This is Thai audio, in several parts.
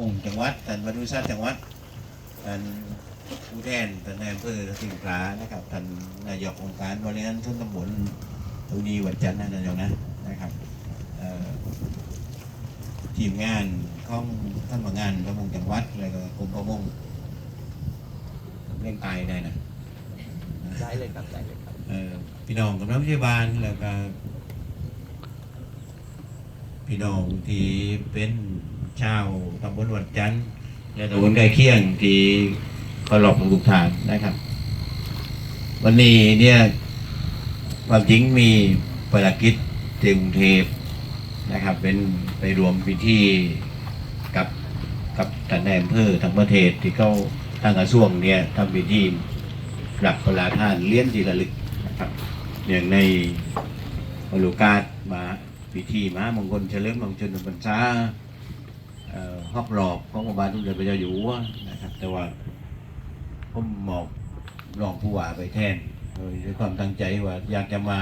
มุ่งจังหวัดท่านวัดุชาติจังหวัดท่านผู้แทนท่านนายอำเภอสิงห์ปลานะครับท่านนายกองค์การบริหารส่วนตำบลตูนีวัดจันทร์นะนายกนะนะครับทีมงานของท่านประงานประมงจังหวัดแล้วก็กรมประมงเร่งตายได้นะได้เลยครับได้เลยครับพี่น้องกำลังพยาบาลแล้วก็พี่น้องที่เป็น ชาวตำบลวัดจันทร์และตำบลใกล้เคียงที่เคารพทุกท่านนะครับ วันนี้เนี่ยความจริงมีภารกิจที่กรุงเทพนะครับ เป็นไปรวมพิธีกับกับท่านนายอำเภอทั้งประเทศที่เขาทางกระทรวงเนี่ยทำพิธีหลักประลาท่านเลี้ยนที่ระลึกนะครับอย่างในโอลูกาสมาพิธีมามงคลเฉลิมมงคลพรรษา เอ่อฮอกหลอกของพระบาทสมเด็จพระเจ้าอยู่หัวนะครับ แต่ว่าผมหมอบรองผู้ว่าไปแทนโดยด้วยความตั้งใจว่าอยากจะมา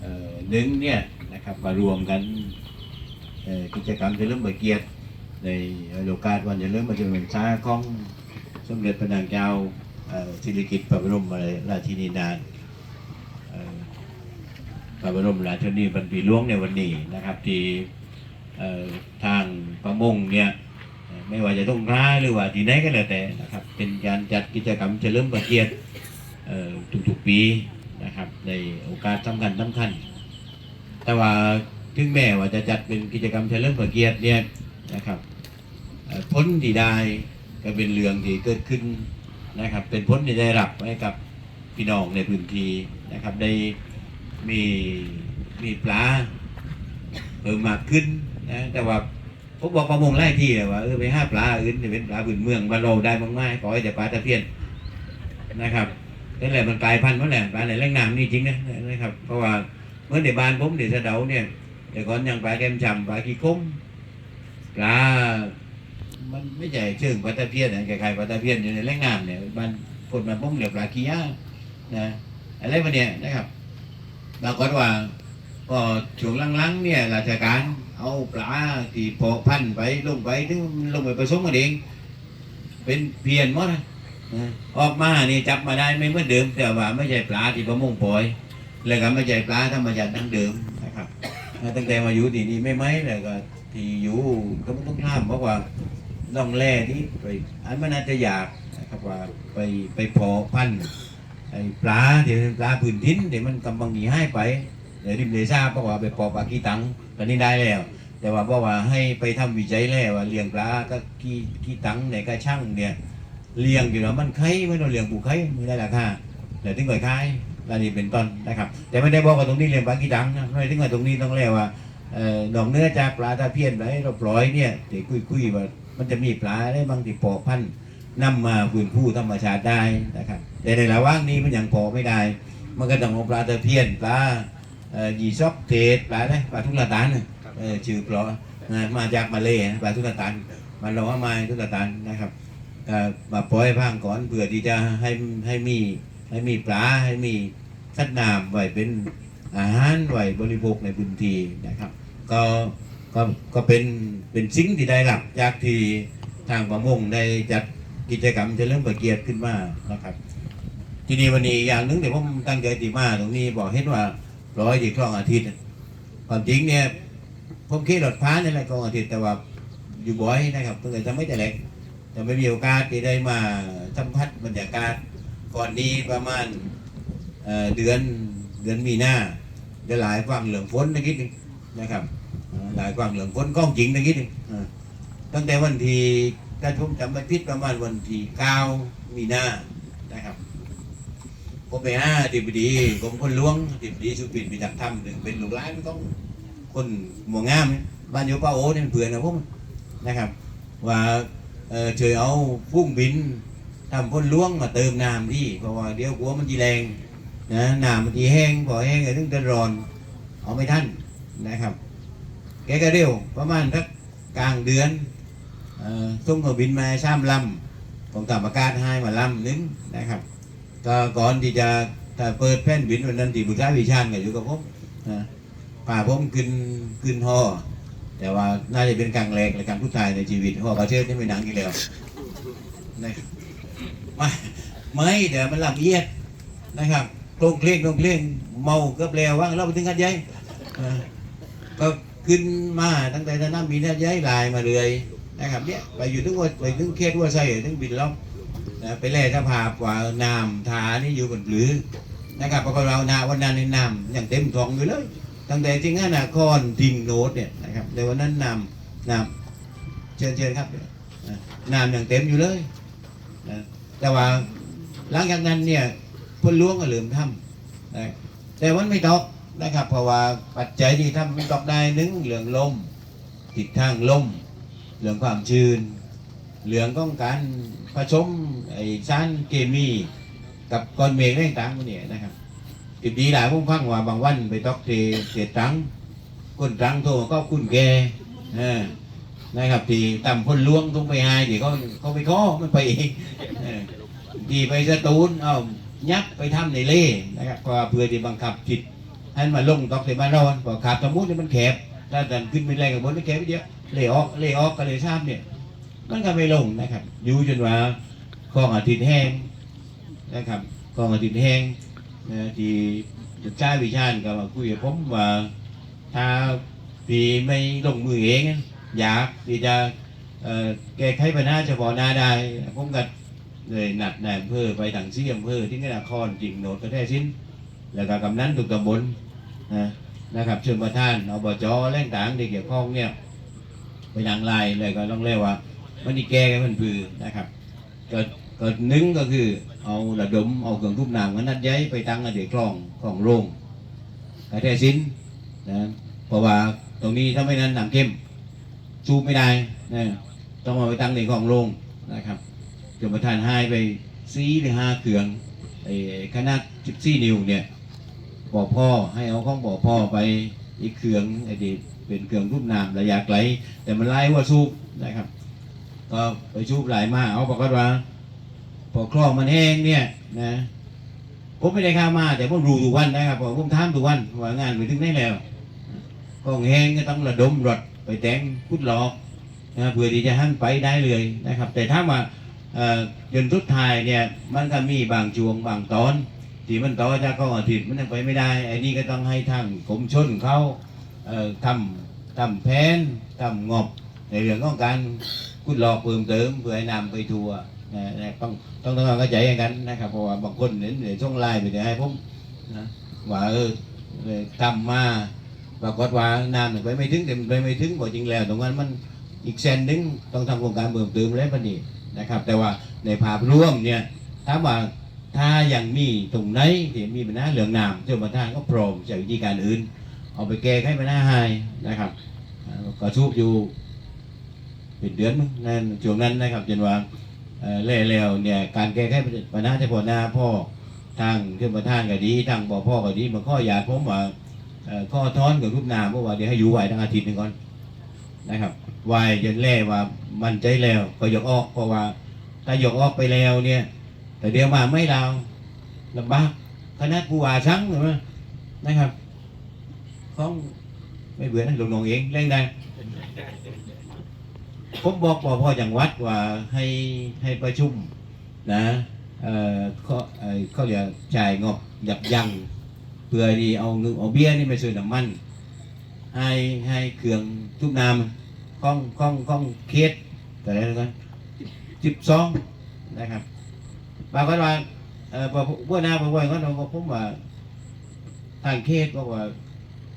เอ่งเนี่ยนะครับมารวมกันกิจกรรมเฉลิมพระเกียรติในโอกาสวันเฉลิมพระเกียรติพรรษาของสมเด็จพระนางเจ้าสิริกิติ์พระบรมราชินีนานพระบรมราชินีบรรปีหลวงในวันนี้นะครับที่ ทางประมงเนี่ยไม่ว่าจะต้องร้ายหรือว่าที่ไหนก็แล้วแต่นะครับ เป็นการจัดกิจกรรมเฉลิมพระเกียรติทุกๆปีนะครับในโอกาสสำคัญสำคัญ แต่ว่าถึงแม้ว่าจะจัดเป็นกิจกรรมเฉลิมพระเกียรติเนี่ยนะครับเอ่อผลที่ได้ก็เป็นเรื่องที่เกิดขึ้นนะครับ เป็นผลที่ได้รับให้กับพี่น้องในพื้นที่นะครับได้มีมีปลาเพิ่มมากขึ้น นะแต่ว่าผมบอกประมงไล่ที่เลยว่าเออไปห้าปลาอื่นเนี่ยเป็นปลาพื้นเมืองบ้านเราได้มากมายขอให้แต่ปลาตะเพียนนะครับนั่นแหละมันกลายพันธุ์มาแล้วปลาในแหล่งน้ำนี่จริงนะนะครับ เพราะว่าเมื่อในบ้านผมเดี๋ยวสะเดาเนี่ยแต่ก่อนยังปลาแกมจำปลาขี้คุ้มปลามันไม่ใช่เชิงปลาตะเพียนนะคล้ายๆปลาตะเพียนอยู่ในแหล่งน้ำเนี่ยมันคนมันพุ่งเหลียวปลาขี้ย่านะอะไรพวกเนี้ยนะครับปรากฏว่าก็ช่วงหลังๆเนี่ยราชการ เอาปลาที่พอพันไปลงไปถึงลงไปผสมกันเอง เป็นเพียนหมดนะนะออกมานี่จับมาได้ไม่เหมือนเดิม แต่ว่าไม่ใช่ปลาที่ประมงปล่อย แล้วก็ไม่ใช่ปลาธรรมชาติดั้งเดิมนะครับตั้งแต่มาอยู่ที่นี่ไม่ไหมแล้วก็ที่อยู่ก็ต้องห้ามเพราะว่าน้องแร่ที่ไปอันมันอาจจะอยากนะครับว่าไปไปพอพันไอ้ปลาที่เป็นปลาพื้นทิ้นเดี๋ยวมันกำลังหนีให้ไปเดี๋ยวริมเดซ่าเพราะว่าไปพอปลากีตัง ตอนนี้ได้แล้ว แต่ว่าเพราะว่าให้ไปทำวิจัยแล้วว่าเลี้ยงปลาก็กี่กี่ตังเนี่ยก็ช่างเนี่ยเลี้ยงอยู่แล้วมันไข่ไม่ต้องเลี้ยงปูไข่ไม่ได้ราคาเดี๋ยวถึงก่อยขายแล้วนี่เป็นต้นนะครับ แต่ไม่ได้บอกว่าตรงนี้เลี้ยงปลากี่ตังนะไม่ถึงว่าตรงนี้ต้องเรียกว่าเอ่อดอกเนื้อจากปลาตะเพียนไปเราปล่อยเนี่ยเดี๋ยวคุยๆว่ามันจะมีปลาได้บางที่พอกพันธุ์นำมาฟื้นฟูธรรมชาติได้นะครับแต่ในระหว่างนี้มันยังพอกไม่ได้ มันก็ต้องเอาปลาตะเพียนปลา ยีซอกเทศปลาอะไรปลาทุกละตานน่ะเออชื่อเพราะนะมาจากมาเลยนะปลาทุกละตานมันเราว่ามาทุกละตานนะครับก็มาปล่อยพังก่อนเพื่อที่จะให้ให้มีให้มีปลาให้มีสัตว์น้ำไว้เป็นอาหารไว้บริโภคในพื้นที่นะครับ ก็ก็ก็เป็นเป็นสิ่งที่ได้รับจากที่ทางประมงได้จัดกิจกรรมเฉลิมพระเกียรติขึ้นมานะครับ ทีนี้วันนี้อย่างหนึงที่ผมตั้งใจตีมาตรงนี้บอกเห็นว่า ร้อยที่คลองอาทิตย์ความจริงเนี่ยผมขี่รถพ้านในแหละคลองอาทิตย์แต่ว่าอยู่บ่อยนะครับเพิ่งจะไม่แต่เล็กแต่ไม่มีโอกาสที่ได้มาสัมผัสบรรยากาศก่อนนี้ประมาณเเดือนเดือนมีนาเดือนหลายฟังเหลืองฝนนิดนึงนะครับหลายความเหลืองคนกล้องจริงนะคิดดิอ่าตั้งแต่วันที่ถ้าผมจำไม่ผิดประมาณวันที่เก้ามีนานะครับ ผมไปห้าติบดีกรมคนล้วงติบดีสุปินมีจักทำหนึ่งเป็นลูกหลานของคนหมวงงามบ้านโยป้าโอ้เนี่ยเป็นเพื่อนนะผมนะครับ ว่าเฉยเอาพุ่งบินทำพ่นล้วงมาเติมน้ำที่เพราะว่าเดี๋ยวกลัวมันจีแรงนะน้ำมันจีแห้งพอแห้งก็ถึงจะร้อนเอาไม่ทันนะครับ แกก็เร็วประมาณสักกลางเดือนอ่อส่งเครื่องบินมาชามลำผมทำอากาศให้มาลำหนึงนะครับ ก็ก่อนที่จะถ้าเปิดแผ่นบินวันนั้นที่บุษราวิชานกันอยู่กับผมนะป่าผมขึ้นขึ้นฮอแต่ว่าน่าจะเป็นครั้งแรกและการผู้ตายในชีวิตเพราะว่าประเทศนี่ไม่หนังอีกแล้วนะไม่ไม่เดี๋ยวมันลำเอียดนะครับโครงเคร่งโครงเคร่งเมากือบแล้วว่างเราไปถึงกันยัยก็ขึ้นมาตั้งแต่ท่าน้ำมีนัดย้ายลายมาเลยนะครับเนี่ยไปอยู่ถึงว่าไปถึงเขตว่าใส่ถึงบินล็อก นะไปแล่ถ้าพาว่าน้ำทานี่อยู่บนหรือนะครับปรากฏเรานาวันนั้นในน้ำอย่างเต็มท้องอยู่เลยตั้งแต่จริงๆนะคอนทิงโนดเนี่ยนะครับในวันนั้นน้ำน้ำเชิญเชิญครับนะนำอย่างเต็มอยู่เลยนะแต่ว่าหลังจากนั้นเนี่ยพ้นล้วงก็ลืมทำนะแต่วันไม่ตกนะครับ เพราะว่าปัจจัยที่ทำไม่ตกได้นึ่งเรื่องลมติดทางลมเรื่องความชื้น เรื่องของการผสมไอ้สารเคมีกับก้อนเมฆต่างๆพวกเนี่ยนะครับติดดีหลายผมฟังว่าบางวันไปตอกเทเสียตังค์คนตังโทรก็คุณแกนะครับที่ต่ำคนล้วงต้องไปหายที่เขาเขาไปข้อมันไปเองที่ไปสตูนเอายักไปทำในเล่นะครับเพราะว่าเพื่อที่บังคับจิตให้มันลงตอกเทมานอนพอขาดสมมุตินี่มันแคบถ้าดันขึ้นไปแรงกับบนมันแคบไปเดียวเล่ออกเล่ออกก็เลยทราบเนี่ย มันก็ไม่ลงนะครับ อยู่จนว่าคลองอาทิตย์แห้งนะครับคลองอาทิตย์แห้งนะที่จะใช้วิชาญก็มาคุยกับผมว่าถ้าพี่ไม่ลงมือเองอยากที่จะแก้ไขปัญหาเฉพาะหน้าได้ผมก็เลยนัดนายอำเภอไปทางซี่อำเภอที่นครจริงโนดก็แท้สิ้น แล้วก็กำนันทุกตำบลนะนะครับเชิญประธานอบจแรงต่างที่เกี่ยวข้องเนี่ยไปทางไลน์เลยก็ต้องเรียกว่า มันนี่แก้กันมันพือนะครับก็ก็นึ่งก็คือเอาระดมเอาเครื่องทุบน้ำกันนัดย้ายไปตั้ง ở เดี๋ยคลองคลองโรงกระแทสินนะเพราะว่าตรงนี้ถ้าไม่นั้นน้ำเข้มสูไม่ได้นะต้องเอาไปตั้งในคลองโรงนะครับจนประธานให้ไปซีหรือห้าเครื่องไอ้ขนาดสิบสี่นิ้วเนี่ยบอกพ่อให้เอาข้องบอกพ่อไปอีกเครื่องไอ้ที่เป็นเครื่องทุบน้ำระยะไกล แต่มันไล่ว่าสูบนะครับ ก็ไปชูบหลายมากเอาบอกว่าพอคลองมันแห้งเนี่ยนะผมไม่ได้ข้ามา แต่ผมรู้ทุกวันนะครับเพราะผมทำทุกวันว่างานไปถึงไหนแล้วคลองแห้งก็ต้องระดมรถไปแต่งพุดหลอกนะเพื่อที่จะหั่นไปได้เลยนะครับ แต่ถ้ามาเอ่อจนทุดท้ายเนี่ยมันก็มีบางช่วงบางตอนที่มันต่อจากข้องอาทิตย์มันยังไปไม่ได้ไอ้นี่ก็ต้องให้ทางกรมชนเขาทำทำแผนทำงบ ในเรื่องของการพุดหลอกเพิ่มเติมเพื่อให้นำไปทัวร์นะต้องต้องต้องเข้าใจอย่างนั้นนะครับเพราะว่าบางคนเห็นในช่องไลน์ไปจะให้ผมนะว่าเออทำมาปรากฏว่านานไปไม่ถึงแต่มันไปไม่ถึงบอกจริงแล้ว ตรงนั้นมันอีกเซนนึงต้องทำโครงการเพิ่มเติมแล้วปนี้นะครับ แต่ว่าในภาพรวมเนี่ยถ้ามว่าถ้ายังมีตรงไหนที่มีปัญหาเรื่องน้ำเจ้าประธานก็พร้อมจากวิธีการอื่น เอาไปแก้ไขปัญหาให้นะครับก็ชูบอยู่ เป็นเดือนมั้งนั่นช่วงนั้นนะครับจนว่าเอ่เล่แล้วเนี่ยการแก้ไขปัญหาเฉพาะหน้าพ่อทางเชื่อมประธานก็ดีทางบ่อพ่อก็ดีมาข้ออยากผมว่าข้อท้อนกับรูปนาเพราะว่าเดี๋ยวให้อยู่ไหวทั้งอาทิตย์หนึ่งก่อนนะครับไหวจนแล่ว่ามันใจแล้วก็ยกออกเพราะว่าถ้ายกออกไปแล้วเนี่ย แต่เดี๋ยวมาไม่เราลำบากคณะผู้ว่าชั้งหรือว่นะครับของไม่เบื่อนะลงนองเองเล่นได้ ผมบอกปอพ่อจังวัดว่าให้ให้ประชุมนะเอ่อเขาเอ่อเขาเรียกจ่ายงบยับยั้งเพื่อที่เอาเงินเอาเบี้ยนี่ไปซื้อน้ำมัน ให้ให้เครื่องทุกน้ำข้องข้องข้องเคสแต่ละกันสิบสองนะครับบางคนว่าเอ่อพอพวกนาพวกวันก็เราผมว่าทางเคสบอกว่า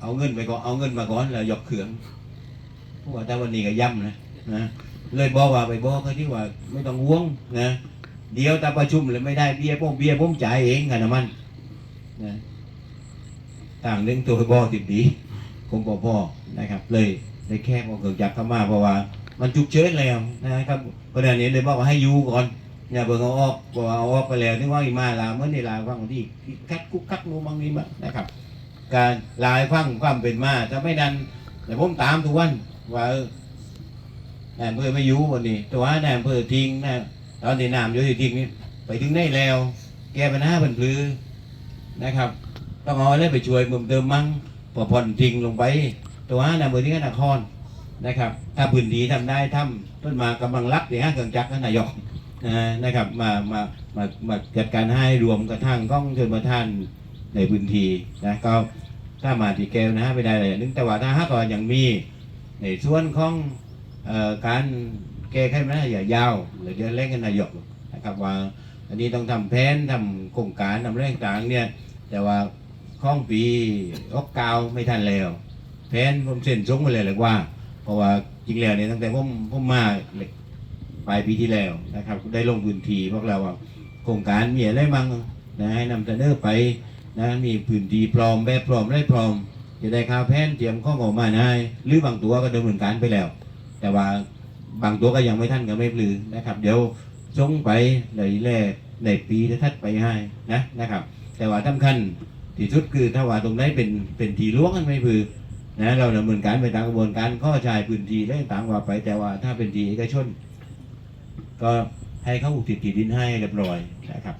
เอาเงินไปก่อนเอาเงินมาก่อนแล้วยกเครื่องพราะว่าแต่วันนี้ก็ย่ำนะ นะเลยบอกว่าไปบอกเขาที่ว่าไม่ต้องห่วงนะเดี๋ยวต่ประชุมเลยไม่ได้เบี้ยผมเบี้ยผมจ่ายเองกันนะมันนะต่างหนึงตัวบอกติดดีคงบอกพ่อนะครับ เลยเลยแค่เอาเกิดจับเข้ามาเพราะว่า มันจุกเชิญแล้วนะครับเพราะฉะนั้นเลยบอกว่าให้อยู่ก่อนอย่าเบิ่งเอาออกบอกว่าเอาออกไปแล้วนี่ว่าอีมาลาเมื่อนี่ลาฟังที่คัดกุกคักนูบางนี้มานะครับ การลายฟังความเป็นมาถ้าไม่ดันแต่ผมตามทุกวันว่าเออ นายอำเภอไม่อยู่วันนี้แต่ว่านายอำเภอทิ้งนะตอนที่น้ำอยู่ที่ทิ้งนี่ไปถึงได้แล้ว แก้ปัญหาบันพลือนะครับ ต้องเอาอะไรไปช่วยเพิ่มเติมมั้งพอผ่อนทิ้งลงไป ตัวานายอำเภอที่นครนะครับ ถ้าพื้นที่ทำได้ทำต้นมากำลังรับเนี่ยฮะเครื่องจักรนายกนะครับมามามามาจัดการให้รวมกระทั่งก้องเชิญมาท่านในพื้นที่นะก็ถ้ามาที่แก้วนะฮะไม่ได้เลยนึงแต่ว่าถ้าหากว่ายังมีในส่วนของ การแก้ไขปัญหาอย่ายาวหรือเดือนเร่งกันนายกนะครับว่าอันนี้ต้องทำแผนทำโครงการทำเรื่องต่างเนี่ยแต่ว่าข้องปีอกกาวไม่ทันแล้วแผนผมเส้นสูงไปเลยเลยว่า เพราะว่าจริงแล้วเนี่ยตั้งแต่ผมผมมาปลายปีที่แล้วนะครับได้ลงพื้นที่พวกเราว่าโครงการมีอะไรบ้างนะให้นำเสนอไปนะมีพื้นที่พร้อมแบบพร้อมได้พร้อมจะได้ข่าวแผนเตรียมข้องออกมาได้หรือบางตัวก็ดำเนินการไปแล้ว แต่ว่าบางตัวก็ยังไม่ทันก็ไม่ปลือนะครับ เดี๋ยวจงไปเลยแล่ในปีทัดไปให้นะนะครับ แต่ว่าสำคัญที่สุดคือถ้าว่าตรงไหนเป็นเป็นทีล้วงกันไม่พือนะเราดำเนินการไปตามกระบวนการข้อชายพื้นที่และต่างว่าไป แต่ว่าถ้าเป็นทีเอกชน ก็ให้เขาอุทิศที่ดินให้เรียบร้อยนะครับ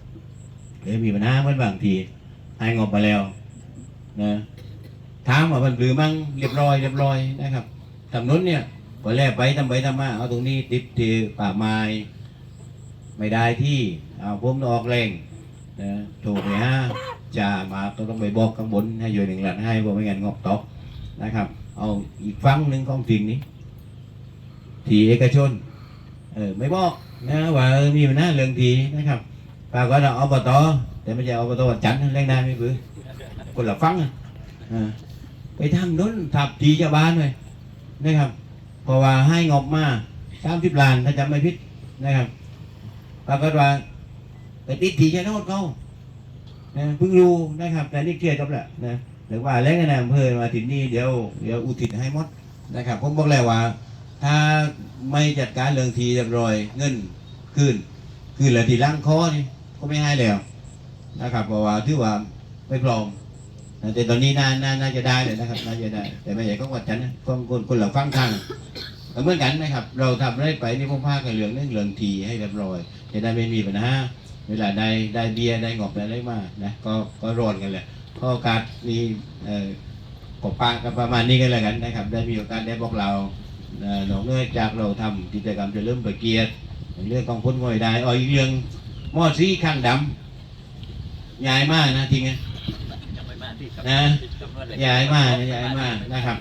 เลยมีปัญหาเมื่อบางทีให้งบไปแล้วนะถามว่ามันหรือมั่งเรียบร้อยเรียบร้อยนะครับถนนเนี่ย พอแลกไปทำไปทำมาเอาตรงนี้ติดที่ป่าไม้ไม่ได้ที่เอาผมออกแรงนะถูกไหมฮะจะมาก็ต้องไปบอกข้างบนให้อยู่หนึ่งหลัดให้บอกไม่งั้นงอกตกนะครับ เอาอีกฟังหนึ่งของจริงนี้ ทีเอกชน เออไม่บอกนะว่าเออมีปัญหาเรื่องทีนะครับปรากฏว่าเอบตแต่ไม่ใช่อบตวันจันทร์แรงได้ไม่ปือคนละฟังอะไปทำนู้นทับทีเจ้าบ้านเลยนะครับ เพราะว่าให้งบมาสามสิบล้านถ้าจำไม่ผิดนะครับปรากฏว่าไปติดทีชะโนดเขานะเพิ่งรู้นะครับ แต่นี่เคลียร์จบแล้วนะหรือว่าแรงกันนะอำเภอมาถึงนี่เดี๋ยวเดี๋ยวอุทิศให้หมดนะครับผมบอกแล้วว่า ถ้าไม่จัดการเรื่องทีเรียบร้อยเงินคืนคืนเหลือทีล่างคอนี่ก็ไม่ให้แล้วนะครับเพราะว่าถือว่าไม่พร้อม แต่ตอนนี้น่าน่าน่าจะได้เลยนะครับน่าจะได้ แต่ไม่ใหญ่ก็วัดจันนะคนคนคนเราฟังทางเหมือนกันนะครับ เราทำได้ไปนี่พวกภากันเรื่องเรื่องเรื่องทีให้เรียบร้อยจะได้ไม่มีปัญหาเวลาได้ได้เบียร์ได้งบได้อะไรมานะก็ก็รอนกันแหละก็โอกาสมีเอ่อกบปากันประมาณนี้กันแล้วกันนะครับ ได้มีโอกาสได้บอกเราเอ่อนอกเนือจากเราทำกิจกรรมจะเริ่มประเกียรติเรื่องของพ้นงอยได้อ๋ออีกเรื่องหม้อซีข้างดำยายมากนะทีเงี้ยยัง ไม่าที่นะจำนวนเลยย้ายมาย้ายมากนะครับ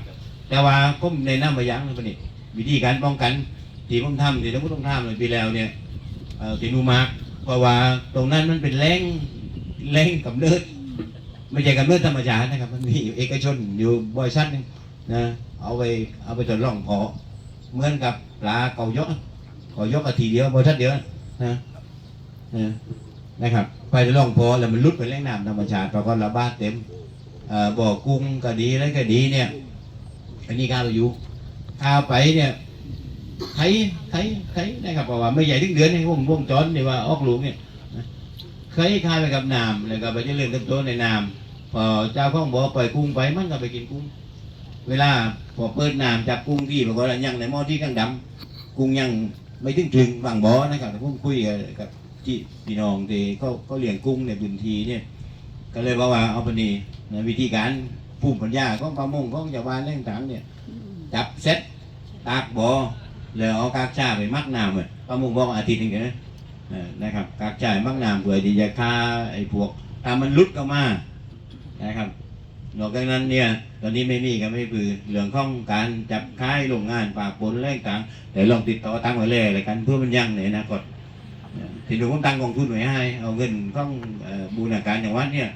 แต่ว่าผมในน้ำมายังเลยปนี่วิธีการป้องกันที่ผมทำที่ผมต้องทำเลยปีแล้วเนี่ยเอ่อที่นูมาร์กเพราะว่าตรงนั้นมันเป็นแรงแรงกำเนิดไม่ใช่กำเนิดธรรมชาตินะครับ มันมีเอกชนอยู่บริษัทนึงนะเอาไปเอาไปทดลองเพาะเหมือนกับปลาเกายกเกายกอาทีเดียวบริษัทเดียวนะนะนะครับ ไปทดลองเพาะแล้วมันลุดไปแรงน้ำธรรมชาติปรากฏระบาดเต็ม บ่อกุ้งก็ดีแล้วก็ดีเนี่ย อันนี้ข้าวอยู่ข้าวไปเนี่ยไถไถไถนะครับเพราะว่าไม่ใหญ่ถึงเดือนในวงวงจรนี่ว่าออกหลวงเนี่ยเคยข้าวไปกับน้ำแล้วก็ไปเจริญเติบโตในน้ำพอเจ้าของบ่อปล่อยกุ้งไปมันก็ไปกินกุ้ง เวลาพอเปิดน้ำจับกุ้งที่บอกว่ายังในหม้อที่ข้างดำกุ้งยังไม่ถึงถึงฝั่งบ่อนะครับผมคุยกับกับที่พี่น้องที่เขาเขาเลี้ยงกุ้งในพื้นที่เนี่ย ก็เลยบอกว่าเอาไปนี่ นะวิธีการภูมิปัญญาของประมงของชาวบ้านเรื่องต่างๆเนี่ยจับเซ็ตตากบ่อแล้วเอากากชาไปมักน้ำเลยประมงบอกอาทิตย์หนึงเดี๋ยวนะเออนะครับกากชาไปมักน้ำเพื่อที่จะฆ่าไอ้พวกถ้ามันหลุดเข้ามานะครับนอกจากนั้นเนี่ยตอนนี้ไม่มีก็ไม่ปือเรื่องของการจับค่ายโรงงานปากปนเรื่องต่างเดี๋ยวลองติดต่อตั้งไว้เลยอะไรกันเพื่อมันยั่งในอนาคตทีนี้ผมตั้งกองทุนไว้ให้ เอาเงินของเอ่อบูรณาการอย่างวัดเนี่ย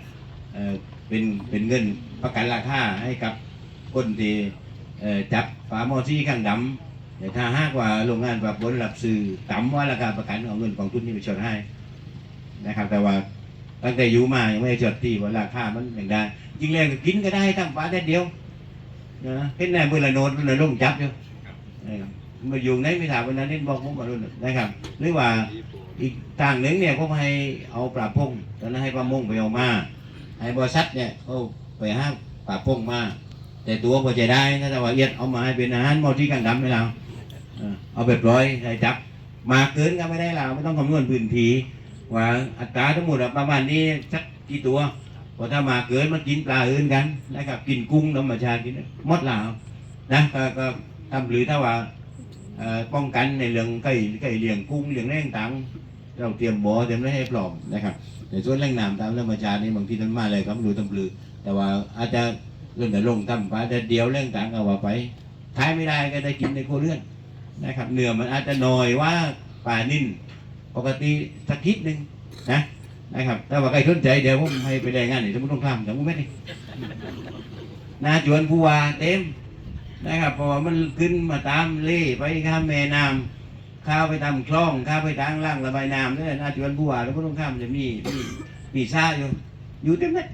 เป็นเป็นเงินประกันราคาให้กับคนที่จับฝาหม้อที่ข้างดำแต่ถ้าหากว่าโรงงานปรับบนหลับสื่อต่ำว่าราคาประกันเอาเงินกองทุนนี้ไปชดให้นะครับ แต่ว่าตั้งแต่อยู่มายังไม่ได้จดที่ว่าราคามันอย่างใดจริงแล้วก็กินก็ได้ทั้งฟ้าแต่เดียวนะเห็นแน่เมื่อละโนดละลงจับอยู่เออมาอยู่ไหนไม่ถามวันนั้นนี่บอกผมมารุ่นนะครับ หรือว่าอีกทางหนึ่งเนี่ยผมให้เอาปราพงตอนนั้นให้ประมงไปเอามา ไอ้บริษัทเนี่ยเขาไปห้ามปราพงมา แต่ตัวพอจะได้นะแต่ว่าเอียดเอามาให้เป็นอาหารมอที่กันดำให้เราเออเอาแบบร้อยใส่จับ มาเกินก็ไม่ได้เราไม่ต้องคำนวณพื้นที่ว่าอัตราทั้งหมดประมาณนี้สักกี่ตัวพอถ้ามาเกินมันกินปลาอื่นกันนะครับกินกุ้งธรรมชาติกินมดแล้วนะก็ก็ทำหรือถ้าว่าเอ่อป้องกันในเรื่องไก่ไก่เลี้ยงกุ้งเลี้ยงแรงตัง เราเตรียมบ่อเตรียมไว้ให้พร้อมนะครับในส่วนแรงน้ำตามธรรมชาตินี่บางทีมันมาเลยครับดูตำปลือ แต่ว่าอาจจะเรื่องแต่ลงทำปลาแต่เดียวแรงตังเอาว่าไปท้ายไม่ได้ก็ได้กินในครัวเรือนนะครับเนื้อมันอาจจะน้อยว่าปลานิ่นปกติสักคิดหนึ่งนะนะครับถ้าว่าใครสนใจเดี๋ยวผมให้ไปรายงานในสมุทรสงครามจังหวัดนี่นาจวนผู้ว่าเต็มนะครับเพราะว่ามันขึ้นมาตามเล่ไปข้ามแม่น้ำ ข้าวไปตามคลองข้าวไปทางล่างระบายน้ำเนี่ยนาจวนผู้ว่าแล้วก็ต้องข้ามจะมีมีมีซ่าอยู่ อยู่เต็มเลย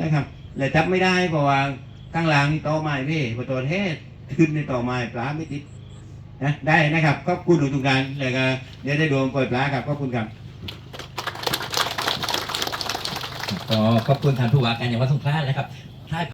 นะครับแต่จับไม่ได้เพราะว่าข้างหลังนี่ต่อไม้พี่พอตัวเทศขึ้นในต่อไม้ปลาไม่ติดนะได้นะครับขอบคุณทุกการแล้วก็เดี๋ยวได้ดวงปล่อยปลาครับขอบคุณครับก็ขอบคุณท่านผู้ว่าการจังหวัดสงขลานะครับ